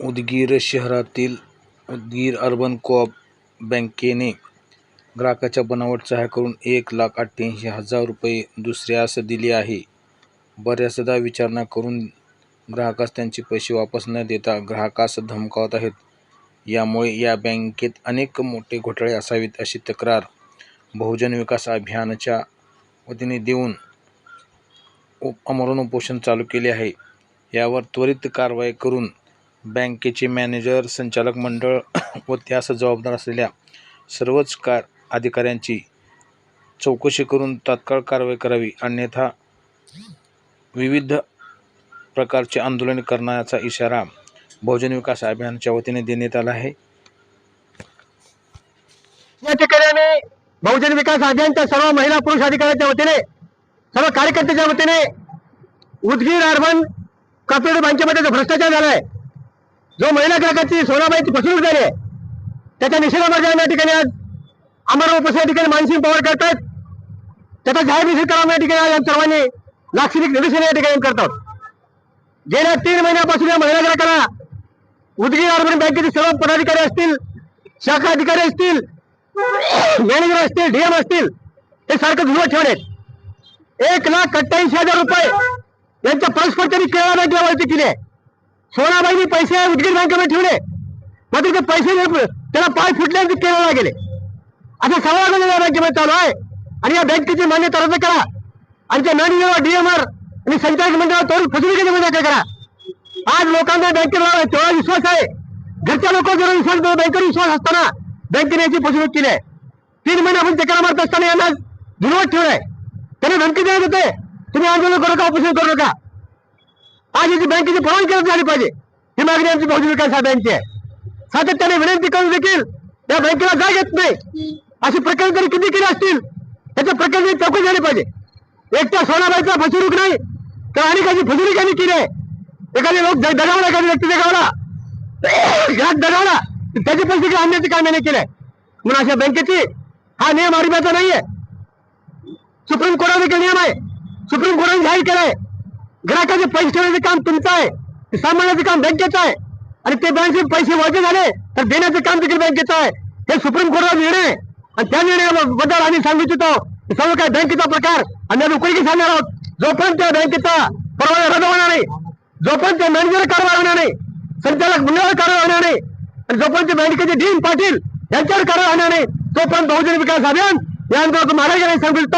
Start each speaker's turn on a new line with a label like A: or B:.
A: उदगीर शहरातील Udgir urban co-op बँकेने ग्राहकाच्या बनावट सह्या करून एक लाख अठ्ठ्याऐंशी हजार रुपये दुसऱ्यास दिले आहे. बऱ्याचदा विचारणा करून ग्राहकास त्यांचे पैसे वापस न देता ग्राहकास धमकावत आहेत. यामुळे या बँकेत अनेक मोठे घोटाळे असावेत अशी तक्रार बहुजन विकास अभियानाच्या वतीने देऊन उप अमरण उपोषण चालू केले आहे. यावर त्वरित कारवाई करून बँकेचे मॅनेजर संचालक मंडळ व त्यास जबाबदार असलेल्या सर्वच कार अधिकाऱ्यांची चौकशी करून तात्काळ कारवाई करावी अन्यथा विविध प्रकारचे आंदोलन करण्याचा इशारा बहुजन विकास अभियानाच्या वतीने देण्यात आला आहे.
B: या ठिकाणी आम्ही बहुजन विकास अभियानच्या सर्व महिला पुरुष अधिकाऱ्यांच्या वतीने सर्व कार्यकर्त्याच्या वतीने उदगीर अर्बन कॉपरेटिव्ह बँकेमध्ये जो भ्रष्टाचार झालाय जो महिला ग्राहकाची सोनाबाईची फसवणूक झाली आहे त्याच्या निषेधामध्ये आम्ही या ठिकाणी आज अमर उपस या ठिकाणी मानसिंग पवार करतात त्याचा जाहीर निषेध करावा या ठिकाणी आज सर्वांनी लाक्षणिक निदर्शने या ठिकाणी करतात. गेल्या तीन महिन्यापासून या महिला ग्राहकाला उदगीर अर्बन बँकेचे सर्व पदाधिकारी असतील शाखा अधिकारी असतील मॅनेजर असतील डीएम असतील हे सारखं धुवत ठेवले एक लाख अठ्ठ्याऐंशी हजार रुपये यांच्या परस्पर त्यांनी केरळ बँकेला वळती केली आहे. सोनाबाईने पैसे उदगीर बँकेमध्ये ठेवले. मात्र ते पैसे त्याला पाय फुटले ते केरळला गेले. असं सगळं म्हणजे या बँकेमध्ये चालू आहे. आणि या बँकेची मान्यता रद्द करा. आणि त्या मॅनेजर डीएमआर आणि संचालक मंडळावर त्वरित फसवणुकीची म्हणजे करा? आज लोकांना बँकेला तेवढा विश्वास आहे. घरच्या लोकांचा विश्वास बँकेवर विश्वास असताना बँकेने याची फसवणूक केली आहे. तीन महिन्यापासून चक्रा मारत असताना यांना दुर्वत ठेवलाय. त्यांना धमकी देण्यात होते तुम्ही आंदोलन करू नका उपोषण करू नका. आज याची बँकेची परवानगी करत झाली पाहिजे. ही मागणी आमची बहुजन विकास बँकेची आहे. सातत्याने विनंती करून देखील या बँकेला जाग येत नाही. अशी प्रकरण तरी किती केली असतील? त्याच्या प्रकरणी चौकशी झाली पाहिजे. एकट्या सोनाबाईचा फसवणूक नाही तर अनेकांची फसवणूक यांनी केली आहे. एखादी लोक दगावला एखादी व्यक्ती दगावला. ग्राहक दगावला त्याचे पैसे पण आणण्याचे काम याने केलंय म्हणून अशा बँकेची हा नियम अरिबाचा नाहीये. सुप्रीम कोर्टाने देखील नियम आहे. सुप्रीम कोर्टाने जाहीर केलाय. ग्राहकाचे पैसे ठेवण्याचं काम तुमचं आहे. ते सांभाळण्याचं काम बँकेचं आहे. आणि ते बँकेचे पैसे वळते झाले तर देण्याचं काम देखील बँकेचं आहे. हे सुप्रीम कोर्टाचा निर्णय आहे. आणि त्या निर्णयाबद्दल आम्ही सांगू इच्छितो. सर्व काही बँकेचा प्रकार. आणि आम्ही उकळी सांगणार आहोत. जोपर्यंत त्या बँकेचा परवाना रद्द होणार नाही जोपर्यंत त्या मॅनेजर कारवाई होणार नाही संचालक मंडळावर कारवाई होणार नाही आणि जोपर्यंत बँकेचे डीन पाटील यांच्यावर कारवाई होणार नाही तोपर्यंत बहुजन विकास अभियान या अंतर्गत महाराजांनी सांगू